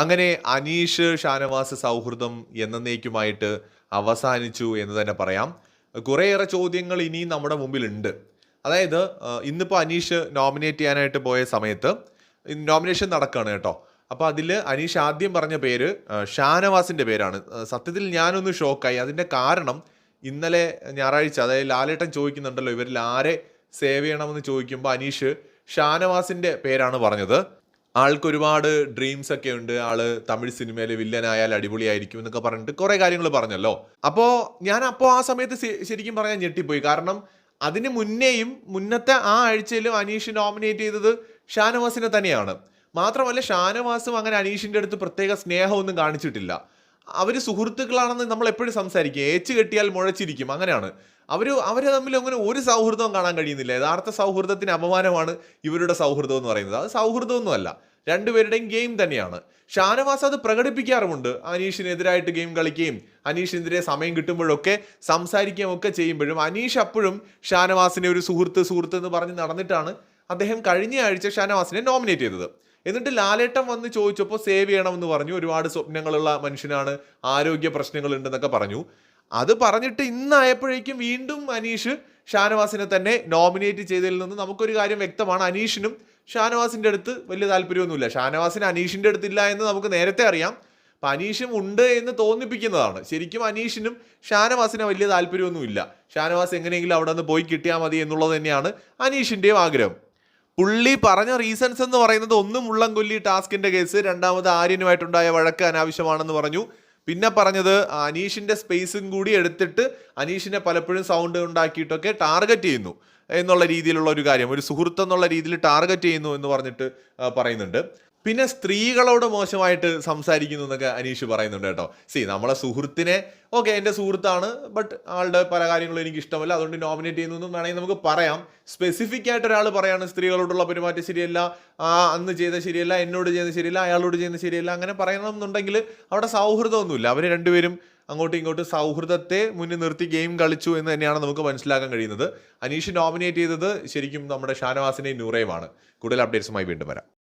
അങ്ങനെ അനീഷ് ഷാനവാസ് സൗഹൃദം എന്നേക്കുമായിട്ട് അവസാനിച്ചു എന്ന് തന്നെ പറയാം. കുറേയേറെ ചോദ്യങ്ങൾ ഇനിയും നമ്മുടെ മുമ്പിലുണ്ട്. അതായത് ഇന്നിപ്പോൾ അനീഷ് നോമിനേറ്റ് ചെയ്യാനായിട്ട് പോയ സമയത്ത് നോമിനേഷൻ നടക്കുകയാണ് കേട്ടോ. അപ്പോൾ അതിൽ അനീഷ് ആദ്യം പറഞ്ഞ പേര് ഷാനവാസിന്റെ പേരാണ്. സത്യത്തിൽ ഞാനൊന്ന് ഷോക്കായി. അതിന്റെ കാരണം ഇന്നലെ ഞായറാഴ്ച അതായത് ലാലേട്ടൻ ചോദിക്കുന്നുണ്ടല്ലോ ഇവരിൽ ആരെ സേവ് ചെയ്യണമെന്ന് ചോദിക്കുമ്പോൾ അനീഷ് ഷാനവാസിന്റെ പേരാണ് പറഞ്ഞത്. ആൾക്ക് ഒരുപാട് ഡ്രീംസ് ഒക്കെ ഉണ്ട്. ആൾ തമിഴ് സിനിമയിൽ വില്ലനായാൽ അടിപൊളിയായിരിക്കും എന്നൊക്കെ പറഞ്ഞിട്ട് കുറെ കാര്യങ്ങൾ പറഞ്ഞല്ലോ. അപ്പോ ഞാൻ അപ്പോ ആ സമയത്ത് ശരിക്കും പറയാൻ ഞെട്ടിപ്പോയി. കാരണം അതിന് മുന്നേയും മുന്നത്തെ ആ ആഴ്ചയിലും അനീഷ് നോമിനേറ്റ് ചെയ്തത് ഷാനവാസിനെ തന്നെയാണ്. മാത്രമല്ല ഷാനവാസും അങ്ങനെ അനീഷിന്റെ അടുത്ത് പ്രത്യേക സ്നേഹമൊന്നും കാണിച്ചിട്ടില്ല. അവർ സുഹൃത്തുക്കളാണെന്ന് നമ്മൾ എപ്പോഴും സംസാരിക്കും. ഏച്ച് കെട്ടിയാൽ മുഴച്ചിരിക്കും. അങ്ങനെയാണ്. അവർ അവർ തമ്മിൽ അങ്ങനെ ഒരു സൗഹൃദവും കാണാൻ കഴിയുന്നില്ല. യഥാർത്ഥ സൗഹൃദത്തിന് അപമാനമാണ് ഇവരുടെ സൗഹൃദം എന്ന് പറയുന്നത്. അത് സൗഹൃദമൊന്നുമല്ല. രണ്ടുപേരുടെയും ഗെയിം തന്നെയാണ്. ഷാനവാസ് അത് പ്രകടിപ്പിക്കാറുമുണ്ട്. അനീഷിനെതിരായിട്ട് ഗെയിം കളിക്കുകയും അനീഷിനെതിരെ സമയം കിട്ടുമ്പോഴൊക്കെ സംസാരിക്കുകയും ഒക്കെ ചെയ്യുമ്പോഴും അനീഷ് അപ്പോഴും ഷാനവാസിനെ ഒരു സുഹൃത്ത് സുഹൃത്ത് എന്ന് പറഞ്ഞ് നടന്നിട്ടാണ് അദ്ദേഹം കഴിഞ്ഞ ആഴ്ച ഷാനവാസിനെ നോമിനേറ്റ് ചെയ്തത്. എന്നിട്ട് ലാലേട്ടൻ വന്ന് ചോദിച്ചപ്പോൾ സേവ് ചെയ്യണമെന്ന് പറഞ്ഞു. ഒരുപാട് സ്വപ്നങ്ങളുള്ള മനുഷ്യനാണ്. ആരോഗ്യ പ്രശ്നങ്ങളുണ്ടെന്നൊക്കെ പറഞ്ഞു. അത് പറഞ്ഞിട്ട് ഇന്നായപ്പോഴേക്കും വീണ്ടും അനീഷ് ഷാനവാസിനെ തന്നെ നോമിനേറ്റ് ചെയ്തതിൽ നിന്ന് നമുക്കൊരു കാര്യം വ്യക്തമാണ്. അനീഷിനും ഷാനവാസിന്റെ അടുത്ത് വലിയ താല്പര്യമൊന്നുമില്ല. ഷാനവാസിന് അനീഷിന്റെ അടുത്തില്ല എന്ന് നമുക്ക് നേരത്തെ അറിയാം. അപ്പം അനീഷും ഉണ്ട് എന്ന് തോന്നിപ്പിക്കുന്നതാണ്. ശരിക്കും അനീഷിനും ഷാനവാസിന് വലിയ താല്പര്യമൊന്നുമില്ല. ഷാനവാസ് എങ്ങനെയെങ്കിലും അവിടെ നിന്ന് പോയി കിട്ടിയാൽ മതി എന്നുള്ളത് തന്നെയാണ് അനീഷിന്റെയും ആഗ്രഹം. പുള്ളി പറഞ്ഞ റീസൺസ് എന്ന് പറയുന്നത് ഒന്ന് മുള്ളംകൊല്ലി ടാസ്കിന്റെ കേസ് രണ്ടാമത് ആര്യനുമായിട്ടുണ്ടായ വഴക്ക് അനാവശ്യമാണെന്ന് പറഞ്ഞു. പിന്നെ പറഞ്ഞത് അനീഷിന്റെ സ്പേസും കൂടി എടുത്തിട്ട് അനീഷിനെ പലപ്പോഴും സൗണ്ട് ഉണ്ടാക്കിയിട്ടൊക്കെ ടാർഗറ്റ് ചെയ്യുന്നു എന്നുള്ള രീതിയിലുള്ള ഒരു കാര്യം ഒരു സുഹൃത്ത് എന്നുള്ള രീതിയിൽ ടാർഗറ്റ് ചെയ്യുന്നു എന്ന് പറഞ്ഞിട്ട് പറയുന്നുണ്ട്. പിന്നെ സ്ത്രീകളോട് മോശമായിട്ട് സംസാരിക്കുന്നു എന്നൊക്കെ അനീഷ് പറയുന്നുണ്ട് കേട്ടോ. സി നമ്മളെ സുഹൃത്തിനെ ഓക്കെ എന്റെ സുഹൃത്താണ് ബട്ട് ആളുടെ പല കാര്യങ്ങളും എനിക്ക് ഇഷ്ടമല്ല അതുകൊണ്ട് നോമിനേറ്റ് ചെയ്യുന്നു വേണമെങ്കിൽ നമുക്ക് പറയാം. സ്പെസിഫിക് ആയിട്ട് ഒരാൾ പറയാണ് സ്ത്രീകളോടുള്ള പെരുമാറ്റം ശരിയല്ല ആ അന്ന് ചെയ്ത ശരിയല്ല എന്നോട് ചെയ്യുന്നത് ശരിയല്ല അയാളോട് ചെയ്യുന്നത് ശരിയല്ല അങ്ങനെ പറയണമെന്നുണ്ടെങ്കിൽ അവിടെ സൗഹൃദമൊന്നുമില്ല. അവർ രണ്ടുപേരും അങ്ങോട്ടും ഇങ്ങോട്ടും സൗഹൃദത്തെ മുന്നിൽ നിർത്തി ഗെയിം കളിച്ചു എന്ന് തന്നെയാണ് നമുക്ക് മനസ്സിലാക്കാൻ കഴിയുന്നത്. അനീഷ് നോമിനേറ്റ് ചെയ്തത് ശരിക്കും നമ്മുടെ ഷാനവാസിനെയും നൂറയുമാണ്. കൂടുതൽ അപ്ഡേറ്റ്സുമായി വീണ്ടും വരാം.